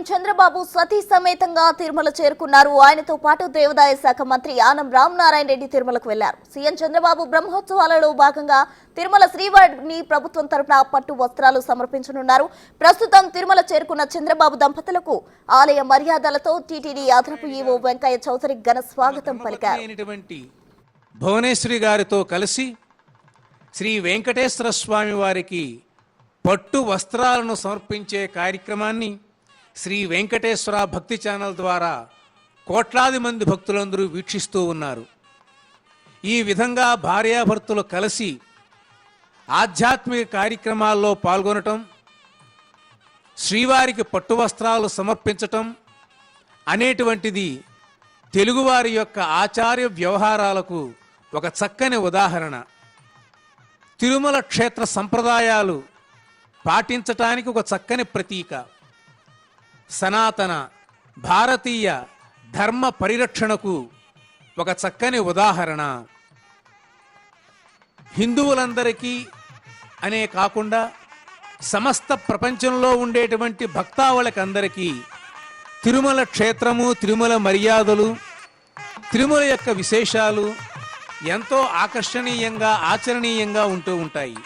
CM Chandrababu సతీ సమేతంగా తిరుమల చేరుకున్నారు. ఆయనతో పాటు దేవాదాయ శాఖ మంత్రి ఆనం రామనారాయణ రెడ్డి తిరుమలకు వెళ్ళారు. సీఎం చంద్రబాబు బ్రహ్మోత్సవాలలో భాగంగా తిరుమల శ్రీవారిని ప్రభుత్వం తరపున పట్టు వస్త్రాలు సమర్పించనున్నారు. ప్రస్తుతం తిరుమల చేరుకున్న చంద్రబాబు దంపతులకు ఆలయ మర్యాదలతో టీటీడీ అదనపు ఈవో వెంకయ్య చౌదరి ఘన స్వాగతం పలికారు. భువనేశ్వరి గారితో కలిసి శ్రీ వెంకటేశ్వర స్వామి వారికి పట్టు వస్త్రాలను సమర్పించే కార్యక్రమాన్ని శ్రీ వెంకటేశ్వర భక్తి ఛానల్ ద్వారా కోట్లాది మంది భక్తులందరూ వీక్షిస్తూ ఉన్నారు. ఈ విధంగా భార్యాభర్తలు కలిసి ఆధ్యాత్మిక కార్యక్రమాల్లో పాల్గొనటం శ్రీవారికి పట్టు వస్త్రాలు సమర్పించటం అనేటువంటిది తెలుగువారి యొక్క ఆచార్య వ్యవహారాలకు ఒక చక్కని ఉదాహరణ. తిరుమల క్షేత్ర సంప్రదాయాలు పాటించటానికి ఒక చక్కని ప్రతీక. సనాతన భారతీయ ధర్మ పరిరక్షణకు ఒక చక్కని ఉదాహరణ. హిందువులందరికీ అనే కాకుండా సమస్త ప్రపంచంలో ఉండేటువంటి భక్తావళకందరికీ తిరుమల క్షేత్రము తిరుమల మర్యాదలు తిరుమల యొక్క విశేషాలు ఎంతో ఆకర్షణీయంగా ఆచరణీయంగా ఉంటూ ఉంటాయి.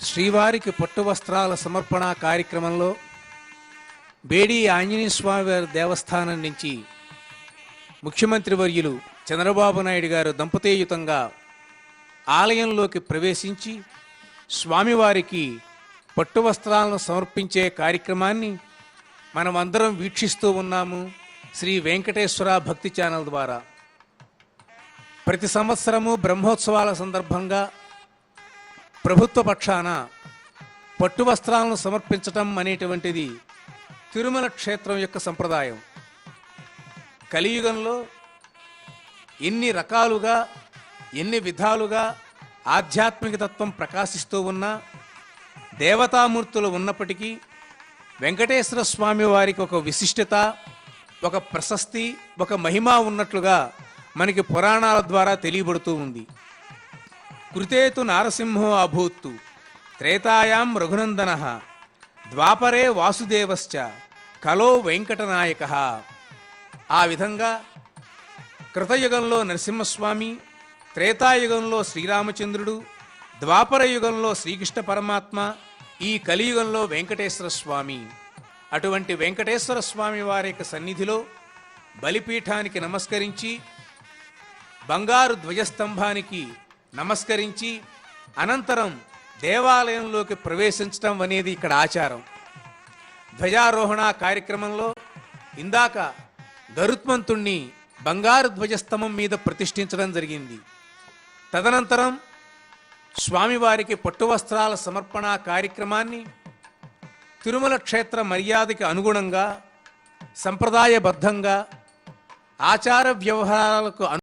శ్రీవారికి పట్టు వస్త్రాల సమర్పణ కార్యక్రమంలో బేడి ఆంజనేయ స్వామి వారి దేవస్థానం నుంచి ముఖ్యమంత్రి వర్యులు చంద్రబాబు నాయుడు గారు దంపతేయుతంగా ఆలయంలోకి ప్రవేశించి స్వామివారికి పట్టు వస్త్రాలను సమర్పించే కార్యక్రమాన్ని మనం అందరం వీక్షిస్తూ ఉన్నాము శ్రీ వెంకటేశ్వర భక్తి ఛానల్ ద్వారా. ప్రతి సంవత్సరము బ్రహ్మోత్సవాల సందర్భంగా ప్రభుత్వ పక్షాన పట్టు వస్త్రాలను సమర్పించటం అనేటువంటిది తిరుమల క్షేత్రం యొక్క సంప్రదాయం. కలియుగంలో ఎన్ని రకాలుగా ఎన్ని విధాలుగా ఆధ్యాత్మిక తత్వం ప్రకాశిస్తూ ఉన్నా దేవతామూర్తులు ఉన్నప్పటికీ వెంకటేశ్వర స్వామి వారికి ఒక విశిష్టత ఒక ప్రశస్తి ఒక మహిమ ఉన్నట్లుగా మనకి పురాణాల ద్వారా తెలియబడుతూ ఉంది. కృతేతు నారసింహో అభూత్తు. త్రేతాయాం రఘునందన. ద్వాపరే వాసుదేవశ్చ. కలో వెంకటనాయక. ఆ విధంగా కృతయుగంలో నరసింహస్వామి త్రేతాయుగంలో శ్రీరామచంద్రుడు ద్వాపర యుగంలో శ్రీకృష్ణ పరమాత్మ ఈ కలియుగంలో వెంకటేశ్వర స్వామి అటువంటి వెంకటేశ్వర స్వామి వారి యొక్క సన్నిధిలో బలిపీఠానికి నమస్కరించి బంగారు ధ్వజస్తంభానికి నమస్కరించి అనంతరం దేవాలయంలోకి ప్రవేశించడం అనేది ఇక్కడ ఆచారం. ధ్వజారోహణ కార్యక్రమంలో ఇందాక గరుత్మంతుణ్ణి బంగారు ధ్వజస్తంభం మీద ప్రతిష్ఠించడం జరిగింది. తదనంతరం స్వామివారికి పట్టు వస్త్రాల సమర్పణ కార్యక్రమాన్ని తిరుమల క్షేత్ర మర్యాదకి అనుగుణంగా సంప్రదాయబద్ధంగా ఆచార వ్యవహారాలకు అను-